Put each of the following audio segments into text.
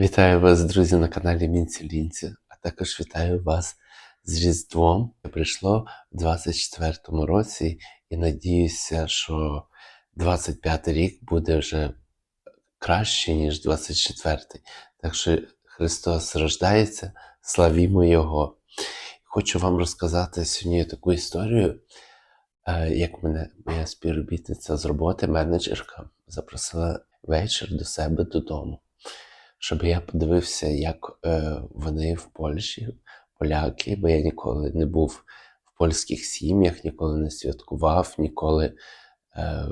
Вітаю вас, друзі, на каналі Мінці Лінці, а також вітаю вас з Різдвом. Прийшло в 24-му році і надіюся, що 25-й рік буде вже краще, ніж 24-й. Так що Христос рождається, славімо Його. Хочу вам розказати сьогодні таку історію, е, як мене моя співробітниця з роботи, менеджерка, запросила вечір до себе додому щоб я подивився, як е, вони в Польщі, поляки, бо я ніколи не був в польських сім'ях, ніколи не святкував, ніколи е,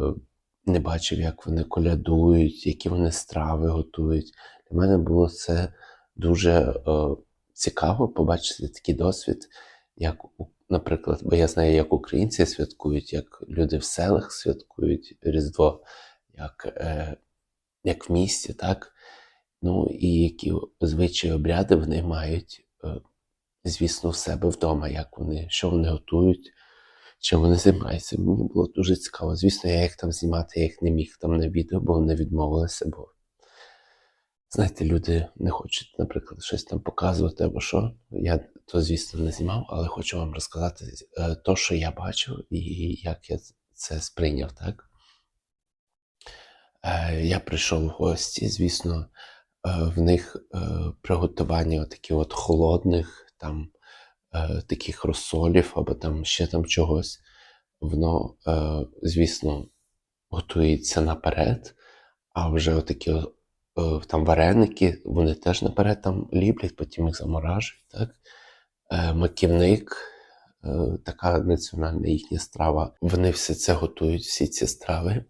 не бачив, як вони колядують, які вони страви готують. Для мене було це дуже е, цікаво побачити такий досвід, як, наприклад, бо я знаю, як українці святкують, як люди в селах святкують Різдво, як, е, як в місті, так? Ну і які звичаї обряди вони мають, е, звісно, в себе вдома, як вони, що вони готують, чим вони займаються. Мені було дуже цікаво. Звісно, я їх там знімати, я їх не міг там на відео, бо вони відмовилися, бо знаєте, люди не хочуть, наприклад, щось там показувати або що. Я то, звісно, не знімав, але хочу вам розказати е, то, що я бачив, і як я це сприйняв, так? Е, Я прийшов в гості, звісно, в них е, приготування таких от холодних, там е, таких розсолів або там ще там чогось. Воно, е, звісно, готується наперед, а вже отакі е, там вареники, вони теж наперед там ліплять, потім їх заморажують. Так? Е, Маківник, е, така національна їхня страва. Вони все це готують, всі ці страви.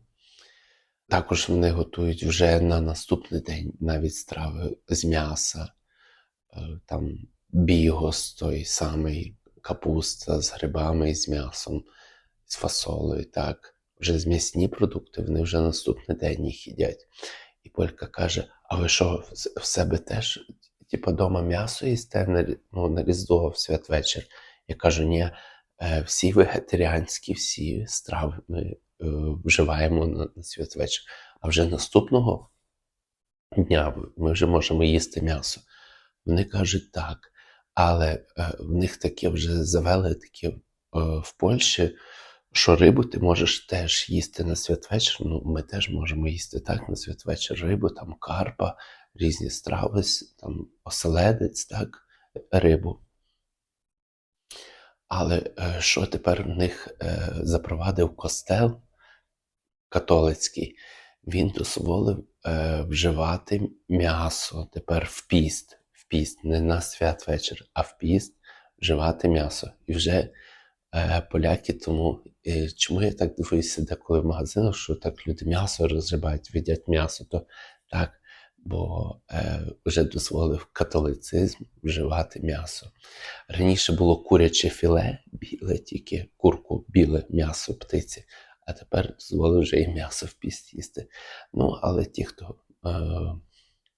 Також вони готують вже на наступний день навіть страви з м'яса, е, там бігос той самий, капуста з грибами з м'ясом, з фасолею, так. Вже з м'ясні продукти, вони вже наступний день їх їдять. І Полька каже: А ви що, в- себе теж, типу, дома м'ясо їсте на, ну, на Різдво в святвечір? Я кажу, ні, е, всі вегетаріанські, всі страви ми вживаємо на, на святвечір. А вже наступного дня ми вже можемо їсти м'ясо. Вони кажуть так, але е, в них таке вже завели таке е, в Польщі, що рибу ти можеш теж їсти на святвечір. Ну, ми теж можемо їсти так на святвечір рибу, там карпа, різні страви, там оселедець, так, рибу. Але е, що тепер в них е, запровадив костел католицький? Він дозволив е, вживати м'ясо тепер в піст, в піст, не на святвечір, а в піст вживати м'ясо. І вже е, поляки, тому е, чому я так дивуюся деколи в магазинах, що так люди м'ясо розривають, їдять м'ясо, то так, бо е, вже дозволив католицизм вживати м'ясо. Раніше було куряче філе, біле, тільки курку, біле м'ясо птиці, а тепер дозволив вже і м'ясо в піст їсти. Ну, але ті, хто е,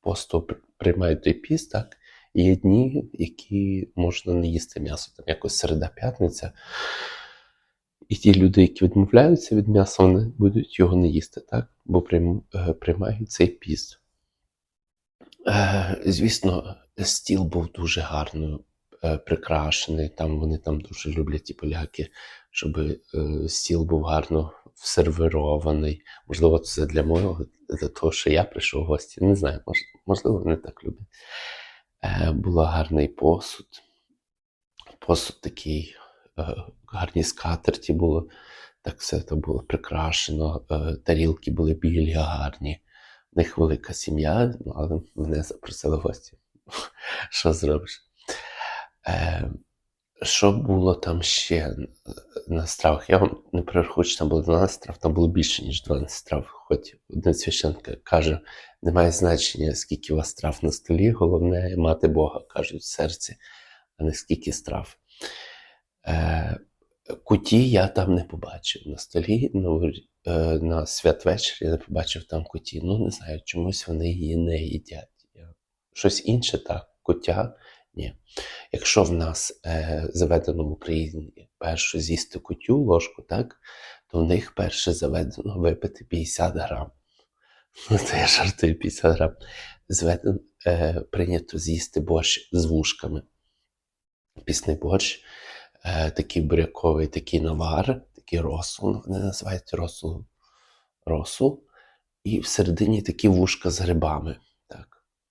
посту при- приймають той піст, так, є дні, які можна не їсти м'ясо, там якось середа п'ятниця. І ті люди, які відмовляються від м'яса, вони будуть його не їсти, так? бо е, приймають цей піст. Е, звісно, стіл був дуже гарно е, прикрашений. Там вони там дуже люблять ті поляки, щоб е, стіл був гарно сервірований. Можливо, це для мого, для того, що я прийшов в гості. Не знаю, мож, можливо, вони так люблять. Е, було гарний посуд. Посуд такий, е, гарні скатерті було. Так все це було прикрашено, е, тарілки були білі, гарні. В них велика сім'я, але мене запросили в гості. Що зробиш? Е, що було там ще на стравах? Я вам не перерахую, що там було 12 страв, там було більше, ніж 12 страв. Хоч один священник каже, немає значення, скільки у вас страв на столі, головне мати Бога, кажуть в серці, а не скільки страв. Е, куті я там не побачив на столі. Ну, е, на святвечір я не побачив там куті. Ну, не знаю, чомусь вони її не їдять. Щось інше так, кутя ні. Якщо в нас е, заведено в Україні перше з'їсти кутю ложку, так, то в них перше заведено випити 50 грам. Ну, це я жартую 50 грам. Зведено, е, прийнято з'їсти борщ з вушками. Пісний борщ, е, такий буряковий, такий навар, такий росул, вони називають росул. росул. І всередині такі вушка з грибами.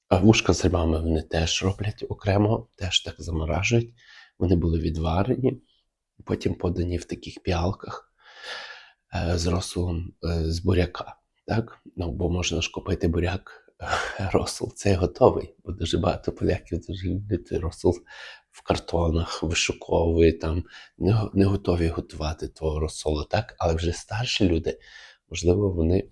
Вушка з грибами вони теж роблять окремо, теж так заморажують. Вони були відварені, потім подані в таких піалках е, з розсолом е, з буряка. Так? Ну, бо можна ж купити буряк, е, це готовий, бо дуже багато поляків дуже люблять розсол в картонах, вишуковують там, не, готові готувати того розсолу, так? Але вже старші люди, можливо, вони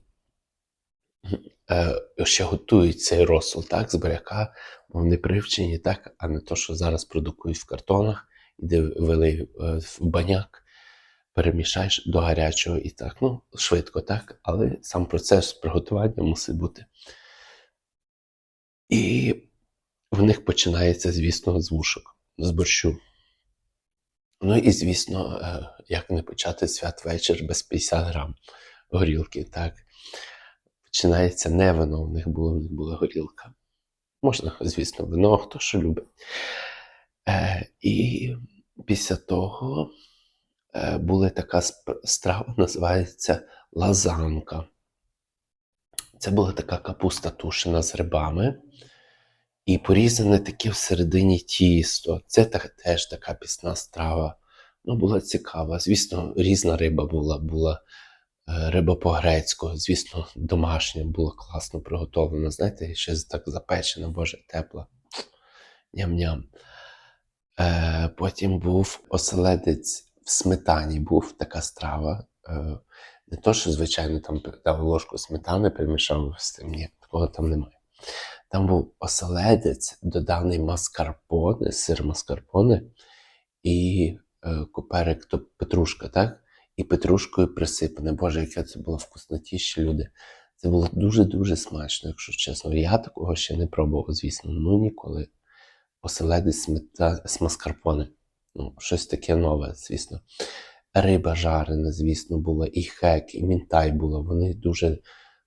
ще готують цей розсол, так, з буряка, вони привчені, так, а не то, що зараз продукують в картонах, іди вилий е, в баняк, перемішаєш до гарячого і так. Ну, швидко, так, але сам процес приготування мусить бути. І в них починається, звісно, з вушок, з борщу. Ну і, звісно, е, як не почати святвечір без 50 грам горілки, так. Починається не вино, в них було, в них була горілка. Можна, звісно, вино, хто що любить. Е, і після того е, була така страва, називається лазанка. Це була така капуста тушена з грибами і порізане таке всередині тісто. Це так, теж така пісна страва. Ну, була цікава. Звісно, різна риба була. Була риба по-грецьку, звісно, домашня була класно приготовлена. Знаєте, ще так запечена, боже, тепла. Ням-ням. Е, потім був оселедець в сметані, був така страва. Е, не то, що, звичайно, там дав ложку сметани, перемішав з тим. Ні, такого там немає. Там був оселедець, доданий маскарпоне, сир маскарпоне і е, куперик, то петрушка, так? І петрушкою присипане. Боже, яке це було вкуснотіще, люди. Це було дуже-дуже смачно, якщо чесно. Я такого ще не пробував, звісно, ну ніколи. Оселедець смета, з маскарпоне. Ну, щось таке нове, звісно. Риба жарена, звісно, була, і хек, і мінтай було. Вони дуже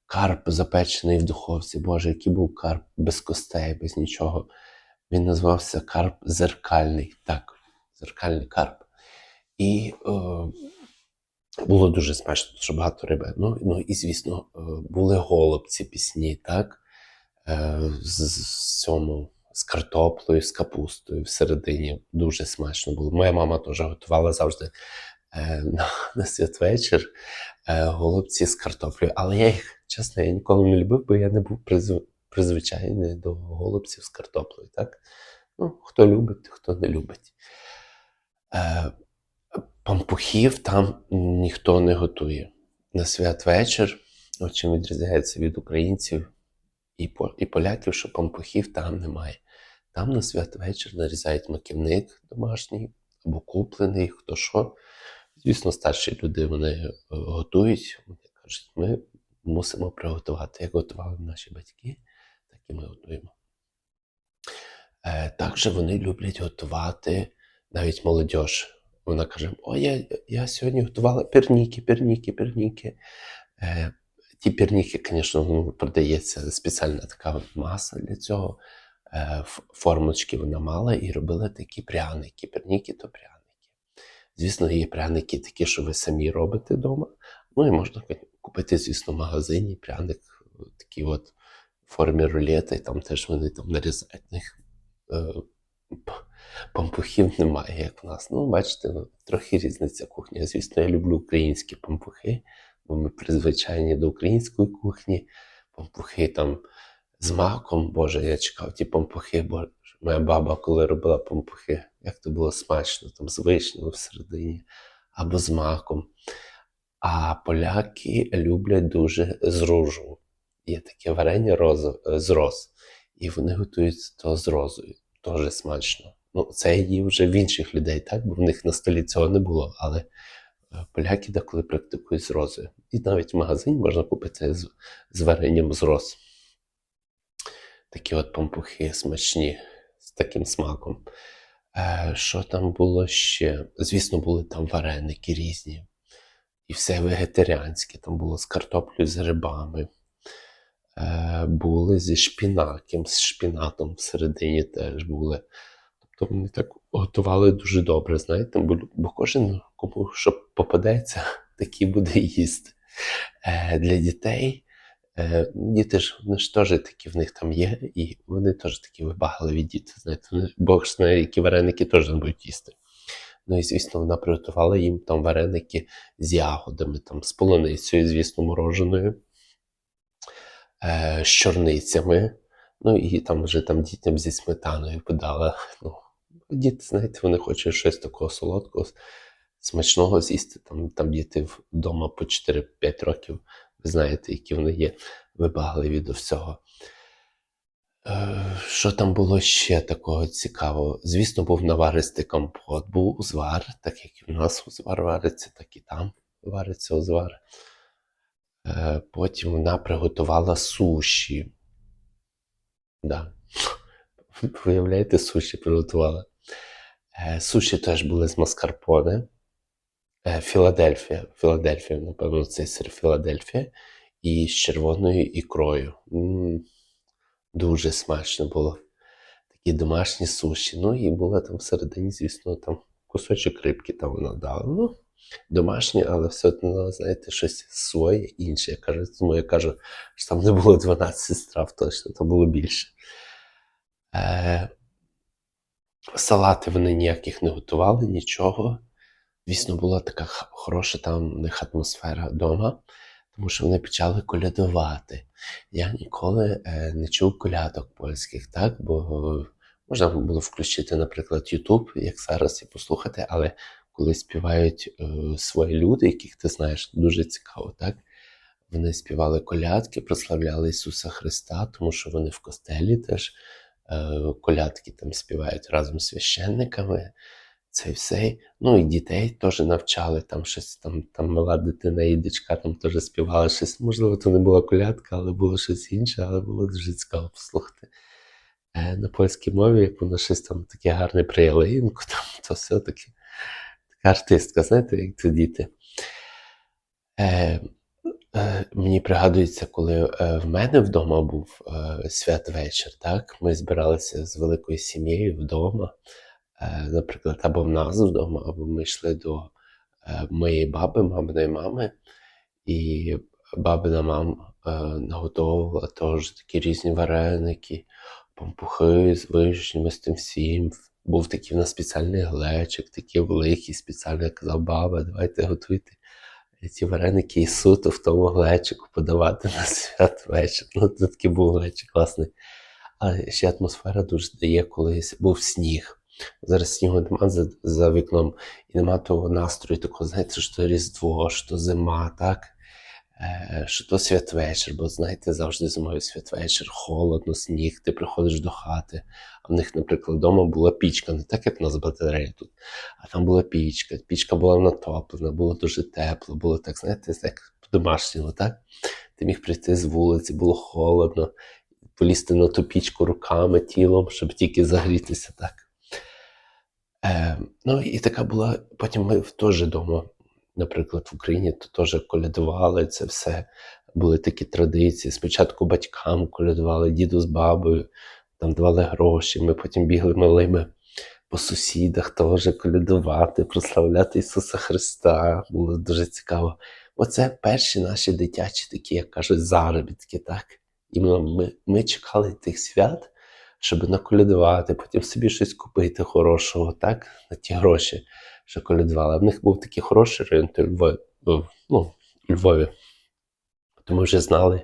карп запечений в духовці. Боже, який був карп без костей, без нічого. Він називався карп зеркальний. Так, зеркальний карп. І е, було дуже смачно, дуже багато риби. Ну, ну і, звісно, е, були голубці пісні, так? Е, з, з цьому, з картоплею, з капустою всередині. Дуже смачно було. Моя мама теж готувала завжди е, на, на святвечір голубці з картоплею. Але я їх, чесно, я ніколи не любив, бо я не був призв- призвичайний до голубців з картоплею. Так? Ну, хто любить, хто не любить. Пампухів там ніхто не готує. На святвечір, чим відрізняється від українців і, і поляків, що пампухів там немає. Там на святвечір нарізають маківник домашній або куплений, хто що. Звісно, старші люди вони е, готують. Вони кажуть, ми мусимо приготувати. Як готували наші батьки, так і ми готуємо. Е, також вони люблять готувати навіть молодь. Вона каже: О, я, я сьогодні готувала перніки, перніки, перніки. Е, ті перніки, звісно, ну, продається спеціальна така маса для цього. Е, формочки вона мала і робила такі пряники. Перніки то пряники. Звісно, є пряники такі, що ви самі робите вдома. Ну і можна купити, звісно, в магазині пряник такий от формі рулета, і там теж вони там нарізають них. Е, пампухів немає, як в нас. Ну, бачите, ну, трохи різниця кухня. Звісно, я люблю українські пампухи, бо ми призвичайні до української кухні. Пампухи там з маком, Боже, я чекав ті пампухи, бо моя баба, коли робила пампухи, як то було смачно, там з вишнею всередині або з маком. А поляки люблять дуже з ружу. Є таке варення роз, з роз. І вони готують то з розою. Дуже смачно. Ну, це їв вже в інших людей, так? Бо в них на столі цього не було. Але е, поляки деколи практикують з розою. І навіть в магазині можна купити з, з варенням з роз. Такі от пампухи смачні з таким смаком. Е, що там було ще? Звісно, були там вареники різні. І все вегетаріанське. Там було з картоплею, з грибами. е, були зі шпінаком, з шпінатом всередині теж були. Тобто вони так готували дуже добре, знаєте, бо, бо кожен, кому що попадеться, такий буде їсти. Е, для дітей, е, діти ж вони ж теж такі в них там є, і вони теж такі вибагливі діти. Знаєте, Бог знає, які вареники теж не будуть їсти. Ну і звісно, вона приготувала їм там вареники з ягодами, там, з полуницею, звісно, мороженою, е, з чорницями. Ну і там вже там дітям зі сметаною подала. Ну, діти, знаєте, вони хочуть щось такого солодкого, смачного з'їсти. Там, там діти вдома по 4-5 років, ви знаєте, які вони є вибагливі до всього. Е, Що там було ще такого цікавого? Звісно, був наваристий компот, був узвар, так як і в нас узвар вариться, так і там вариться узвар. Е, Потім вона приготувала суші. Да. Виявляєте, суші приготувала. Е, Суші теж були з маскарпоне. Е, Філадельфія. Філадельфія, напевно, цей сир Філадельфія. І з червоною ікрою. Дуже смачно було. Такі домашні суші. Ну і була там всередині, звісно, там кусочок рибки там вона дала. Ну, домашні, але все одно, знаєте, щось своє інше. Я кажу, тому я кажу, що там не було 12 страв, точно, там було більше. Е, салати вони ніяких не готували, нічого. Звісно, була така хороша там в них атмосфера вдома, тому що вони почали колядувати. Я ніколи е, не чув колядок польських, так? Бо можна було включити, наприклад, YouTube, як зараз, і послухати, але коли співають е, свої люди, яких ти знаєш, дуже цікаво, так? Вони співали колядки, прославляли Ісуса Христа, тому що вони в костелі теж колядки там співають разом з священниками. Це все. Ну і дітей теж навчали там щось, там, там мала дитина і дочка там теж співали щось. Можливо, то не була колядка, але було щось інше, але було дуже цікаво послухати. Е, на польській мові, як воно щось там таке гарне при там, то все-таки така артистка, знаєте, як це діти. Е, е, мені пригадується, коли е, в мене вдома був е, святвечір, так? Ми збиралися з великою сім'єю вдома, е, наприклад, або в нас вдома, або ми йшли до е, моєї баби, маминої мами, і бабина мама е, наготовувала теж такі різні вареники, пампухи з вишнями, з тим всім. Був такий в нас спеціальний глечик, такий великий, спеціально я казав, баба, давайте готуйте ці вареники і суто в тому глечику подавати на святвечір. Ну, це такий був глечик класний. Але ще атмосфера дуже дає, коли був сніг. Зараз снігу нема за, за вікном, і нема того настрою, такого, знаєте, що то Різдво, що зима, так? Е, що то святвечір, бо знаєте, завжди зимою святвечір, холодно, сніг, ти приходиш до хати. А в них, наприклад, вдома була пічка, не так, як в нас батарея тут, а там була пічка. Пічка була натоплена, було дуже тепло, було так, знаєте, як по-домашньому, так? Ти міг прийти з вулиці, було холодно, полізти на ту пічку руками, тілом, щоб тільки загрітися так. Е, ну і така була. Потім ми теж вдома, наприклад, в Україні то теж колядували це все. Були такі традиції. Спочатку батькам колядували, діду з бабою, там давали гроші. Ми потім бігли малими по сусідах теж колядувати, прославляти Ісуса Христа. Було дуже цікаво. Оце перші наші дитячі такі, як кажуть, заробітки, так? І ми, ми, чекали тих свят, щоб наколядувати, потім собі щось купити хорошого, так, на ті гроші, що колядували. А в них був такий хороший у Львові, ну, у Львові. То ми вже знали,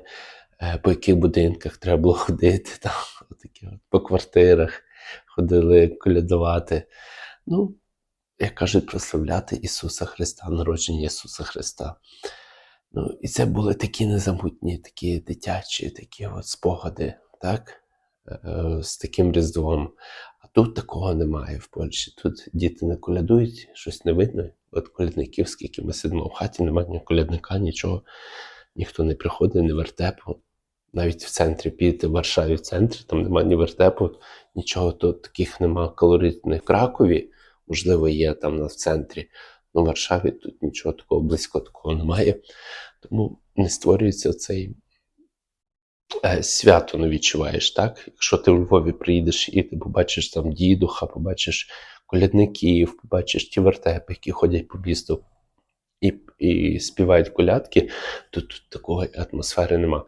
е, по яких будинках треба було ходити, там, отакі от, по квартирах ходили колядувати. Ну, як кажуть, прославляти Ісуса Христа, народження Ісуса Христа. Ну, і це були такі незабутні, такі дитячі, такі от спогади, так? Е, з таким різдвом. А тут такого немає в Польщі. Тут діти не колядують, щось не видно. От колядників, скільки ми сидимо в хаті, немає ні колядника, нічого, ніхто не приходить, ні вертепу. Навіть в центрі піти, в Варшаві в центрі, там немає ні вертепу, нічого тут таких нема колоритних в Кракові, можливо, є там в центрі. Ну, в Варшаві тут нічого такого близько такого немає. Тому не створюється цей свято не відчуваєш, так? Якщо ти у Львові приїдеш і ти побачиш там дідуха, побачиш колядників, побачиш ті вертепи, які ходять по місту і, і співають колядки, то тут такої атмосфери нема.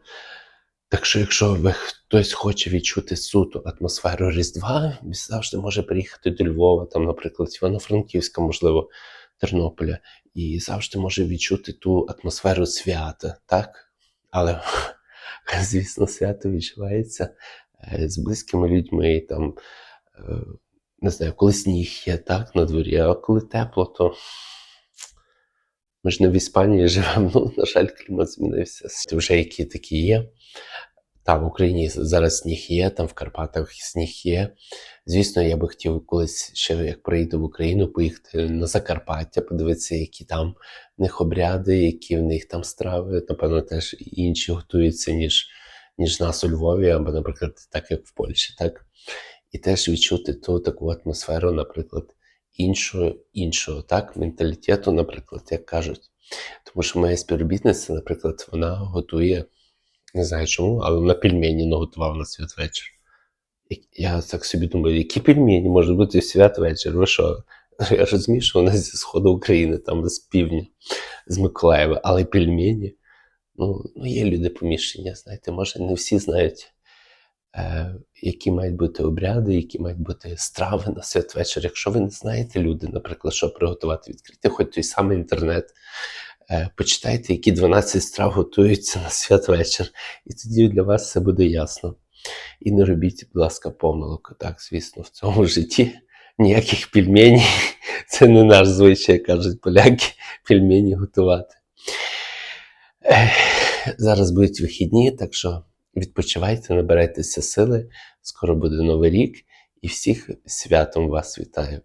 Так що, якщо ви хтось хоче відчути суту атмосферу Різдва, він завжди може приїхати до Львова, там, наприклад, Івано-Франківська, можливо, Тернополя, і завжди може відчути ту атмосферу свята, так? Але, звісно, свято відчувається е, з близькими людьми, там, е, не знаю, коли сніг є, так, на дворі, а коли тепло, то ми ж не в Іспанії живемо, ну, на жаль, клімат змінився. Вже які такі є. Там в Україні зараз сніг є, там в Карпатах сніг є. Звісно, я би хотів колись ще як приїду в Україну, поїхати на Закарпаття, подивитися, які там в них обряди, які в них там страви. Напевно, теж інші готуються, ніж, ніж нас у Львові, або, наприклад, так як в Польщі, так? І теж відчути ту таку атмосферу, наприклад, іншого, іншого так, менталітету, наприклад, як кажуть. Тому що моя співробітниця, наприклад, вона готує, не знаю чому, але вона пельмені наготувала на святвечір. Я так собі думаю, які пельмені можуть бути в святвечір? Ви що? Я розумію, що вона зі сходу України, там з півдня, з Миколаєва, але пельмені. Ну, ну є люди поміщення, знаєте, може, не всі знають, е, які мають бути обряди, які мають бути страви на святвечір. Якщо ви не знаєте люди, наприклад, що приготувати, відкрийте хоч той самий інтернет, почитайте, які 12 страв готуються на святвечір, і тоді для вас все буде ясно. І не робіть, будь ласка, помилок. Так, звісно, в цьому житті ніяких пельменей. Це не наш звичай, кажуть поляки, пельмені готувати. Зараз будуть вихідні, так що відпочивайте, набирайтеся сили. Скоро буде Новий рік, і всіх святом вас вітаю.